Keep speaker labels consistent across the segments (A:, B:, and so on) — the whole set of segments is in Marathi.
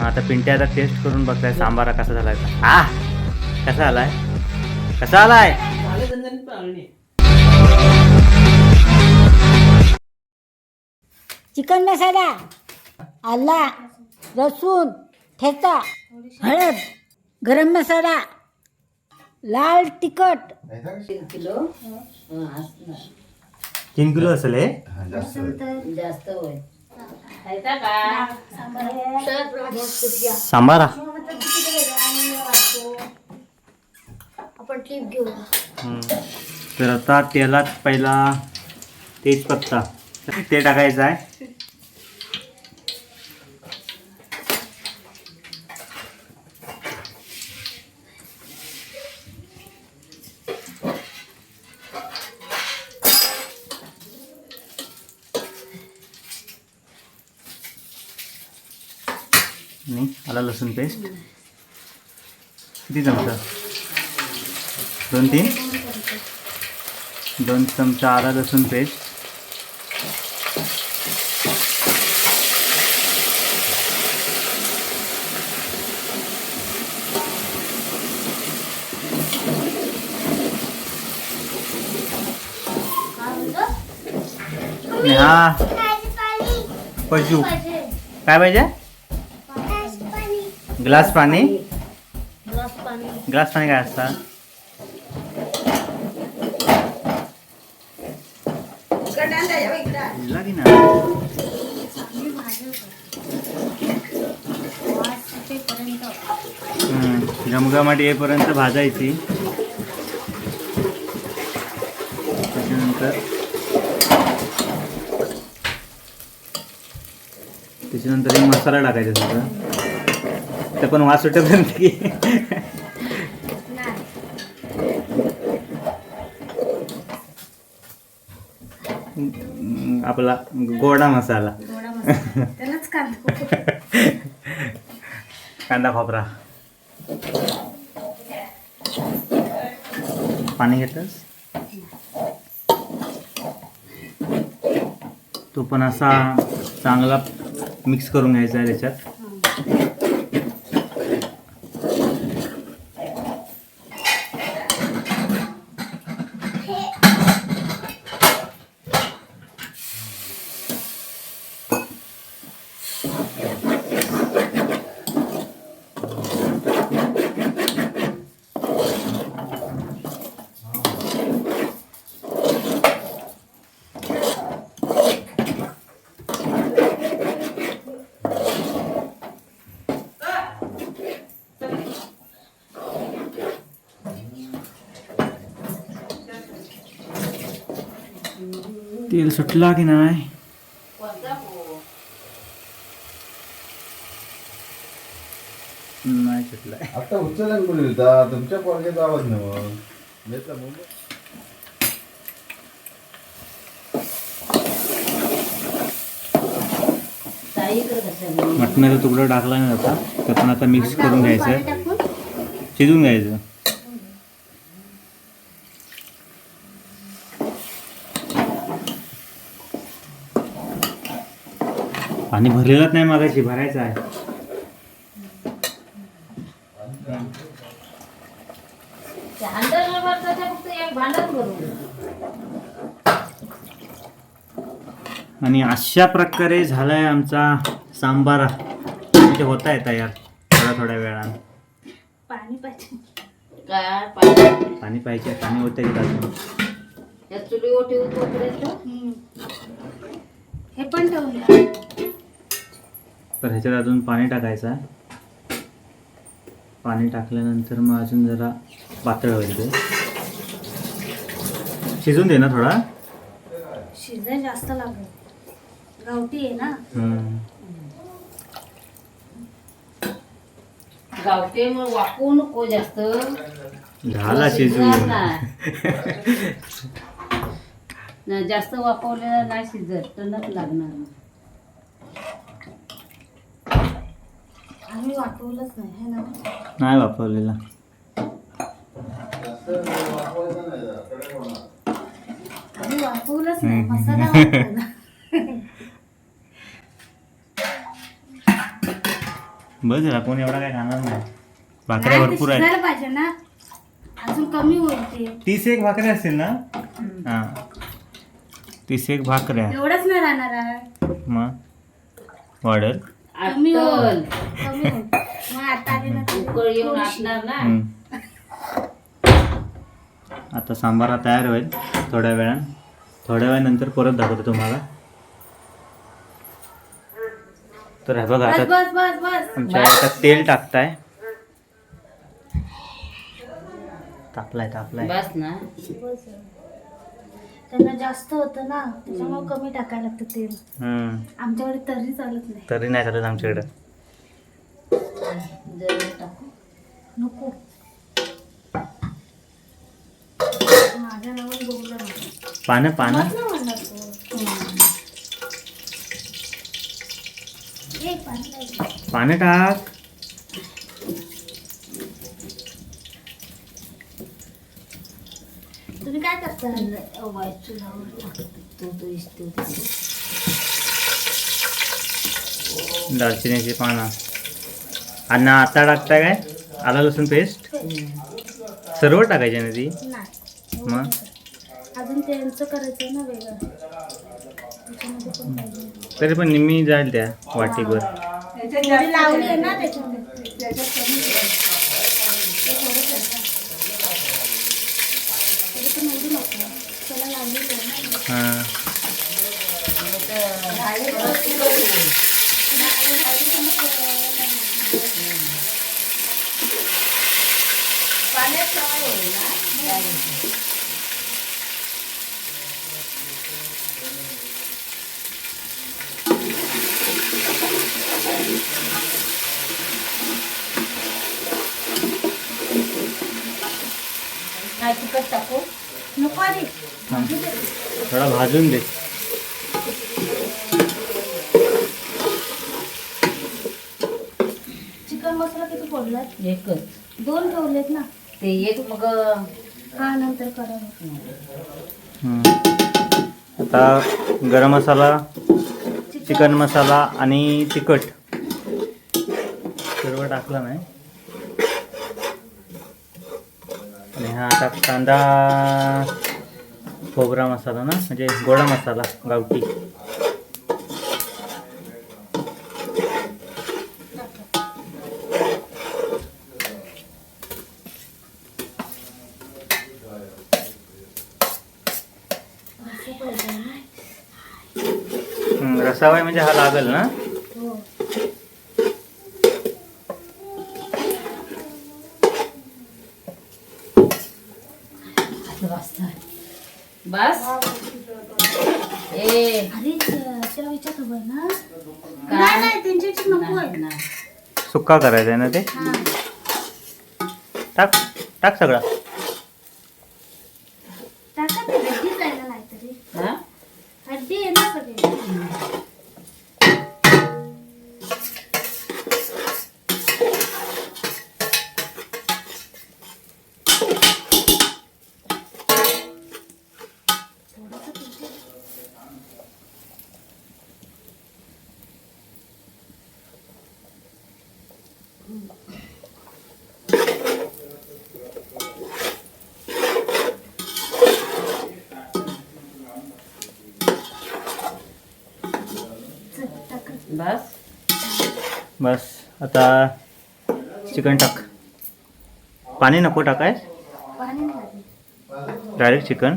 A: हा, आता पिंट्या आता टेस्ट करून बघताय सांबारा कसा झालाय. आ कसा आलाय? कसा आलाय?
B: चिकन मसाला आला लसूण ठेचा हळद गरम मसाला लाल तिखट.
A: तीन किलो? असेल हे?
B: जास्त होय
A: सांबारा. तर आता तेलात पहिला तेजपत्ता. ते टाकायचं आहे आणि आला लसूण पेस्ट किती चमचा दोन तीन. दोन चमचा आला लसूण पेस्ट हा पशु. काय पाहिजे? ग्लास पाणी? ग्लास पाणी. काय असतं? हम्म, घमघमाट येईपर्यंत भाजायची. त्याच्यानंतर त्याच्यानंतर मसाला टाकायचा सगळं ते पण वास सुटेपर्यंत की. आपला गोडा मसाला.
C: कांदा
A: खोबरा. पाणी घेतलंस? तो पण असा चांगला मिक्स करून घ्यायचा आहे त्याच्यात. तेल सुटला की नाही? नाही सुटलाय
D: आता उचलन कोणी होता तुमच्या पोरग्याचा आवाज नव्ह येतला मुंबई
A: मटणाचा तुकडा टाकला नाही आता. ते पण आता मिक्स करून घ्यायचं. शिजून घ्यायचं. पाणी भरलेलंच नाही मागाशी भरायचं आहे. आणि अशा प्रकारे झालाय आमचा सांबारा. म्हणजे होत आहे तयार थोड्या थोड्या वेळानं.
C: पाणी पाहिजे.
A: पाणी. पाहिजे पाणी होतं की
C: हे पण ठेवूया
A: तर ह्याच्यात अजून पाणी टाकायचं आहे. पाणी टाकल्यानंतर मग अजून जरा पातळ होईल ते. शिजून दे ना थोडा.
C: शिजाय जास्त लागेल. गावठी आहे ना?
A: हम्म.
E: गावते मग वाकवू नको जास्त.
A: झाला शिजून.
E: जास्त वापरलेलं नाही शिजत. टणक लागणार
C: वाटवलंच नाही है ना?
A: नाही वापरलेला.
C: आम्ही वाटवलंच नाही
A: हम्म.
C: मसाला वापरला.
A: बस झाला कोण एवढा काय खाणार नाही. भाकऱ्या
C: नाही, ते
A: भरपूर आहेत.
C: शिजायला पाहिजे ना. अजून कमी होईल ते.
A: तीस एक भाकऱ्या असतील ना? हा. तीस एक भाकऱ्या.
C: एवढंच नाही राहणार आहे
A: मग? वाढत
C: कमी होईल
E: आटल
C: कमी होईल. मग आता आले ना ते
E: उकळ येऊन आटणार ना?
A: हम्म. आता सांबारा तयार होईल थोड्या वेळान. थोड्या वेळानंतर परत दाखवतो तुम्हाला. तर हे बघा
C: बस
A: आता
C: बस बस बस.
A: आमच्या आता तेल टाकताय. तापलाय तापलाय
E: बस ना.
C: त्यांना जास्त होतं ना त्याच्यामुळे कमी टाकायला लागतं तेल.
A: हम्म.
C: आमच्याकडे तरी चालत नाही.
A: तरी नाही चालत आमच्याकडे.
E: जरा टाकू.
C: नको. माझ्या नावाने बोलला
A: पानं पानं?
C: म्हणणार तो. ए, पाणी.
A: पानं टाक.
E: चुलावर टाकते तो तो इष्ट
A: दालचिनीची पानं. आणि आता टाकताय काय? आला लसूण पेस्ट सर्व टाकायची ना ती?
C: नाही.
A: मग?
C: अजून त्यांचं करायचं ना वेगळं. त्याच्यामध्ये पण पाहिजे.
A: तरी पण निम्मी जाईल त्या वाटीभर.
C: थोडी लावली आहे ना त्याच्यामध्ये पण एवढी नको त्याला लावलेली आहे ना
A: हां
E: काय तिखट टाकू
C: नको आधी
A: हां. थोडा भाजून दे.
C: चिकन मसाला किती
E: एकच.
C: दोन ठेवलेत ना.
E: ते एक मग
C: हा नंतर करा.
A: आता गरम मसाला चिकन मसाला आणि तिखट. सर्व टाकलं नाही. आणि हा आता कांदा खोबरा मसाला ना म्हणजे गोडा मसाला गावठी. रसावाय म्हणजे हा लागल ना
C: हो
E: बस ए.
C: अरे आहे ना.
E: काय?
C: नाही नाही त्यांच्याची नको आहे.
E: नाही, नाही.
A: सुक्का करायचा आहे ना ते? टाक टाक सगळा.
E: बस.
A: बस आता चिकन टाक. पाणी नको टाकाय
C: पाणी नाही लागलं.
A: Direct chicken.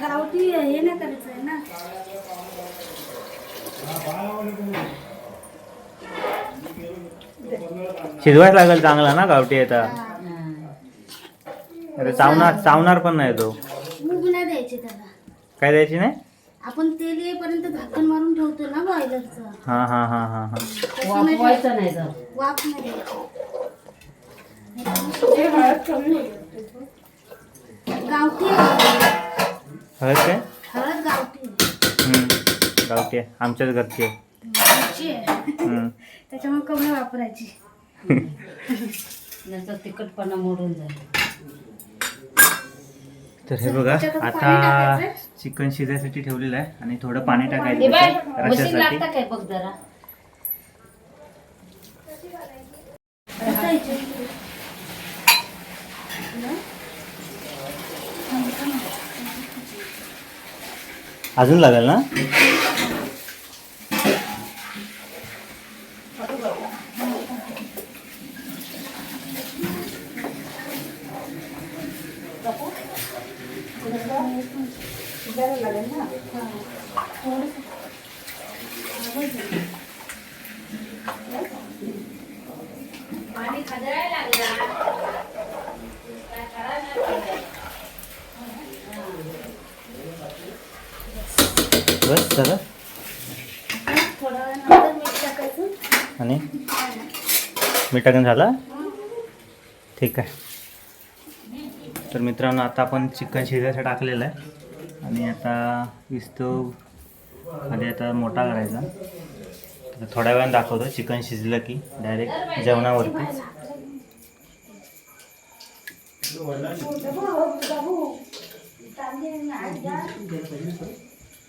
C: गावठी हे नाही करायचं आहे ना.
A: शिजवायला लागेल चांगला ना गावठी आता. अरे चावणार चावणार पण नाही तो.
C: मूग नाही द्यायचे त्याला.
A: काय द्यायची नाही?
C: आपण तेल येईपर्यंत झाकण मारून ठेवतो ना बॉयलरचं
A: हा हा हा हा हा
E: वापवायचं नाही तर
C: वाफ नाही द्यायची गावठी आहे.
A: हळद काय
C: हळद गावठी आहे.
A: हम्म. गावठी आहे आमच्याच घरची आहे
C: घरची आहे.
A: हम्म.
C: त्याच्यामुळे कमी वापरायची
E: त्याचा तिखटपणा मोडून जाईल
A: तर हे बघा आता? चिकन शिजायसाठी ठेवलेलं आहे आणि थोडं पाणी टाकायचं
E: बघ जरा.
A: अजून लागेल ना? बस झालं आणि? मीठ टाकून झालं? ठीक आहे. तर मित्रांनो आता आपण चिकन शिजायचं टाकलेलं आहे. आणि आता विस्तो खाली आता मोठा करायचा. तर थोड्या वेळानं दाखवतो चिकन शिजलं की डायरेक्ट जेवणावरती.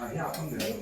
E: ठेवलेले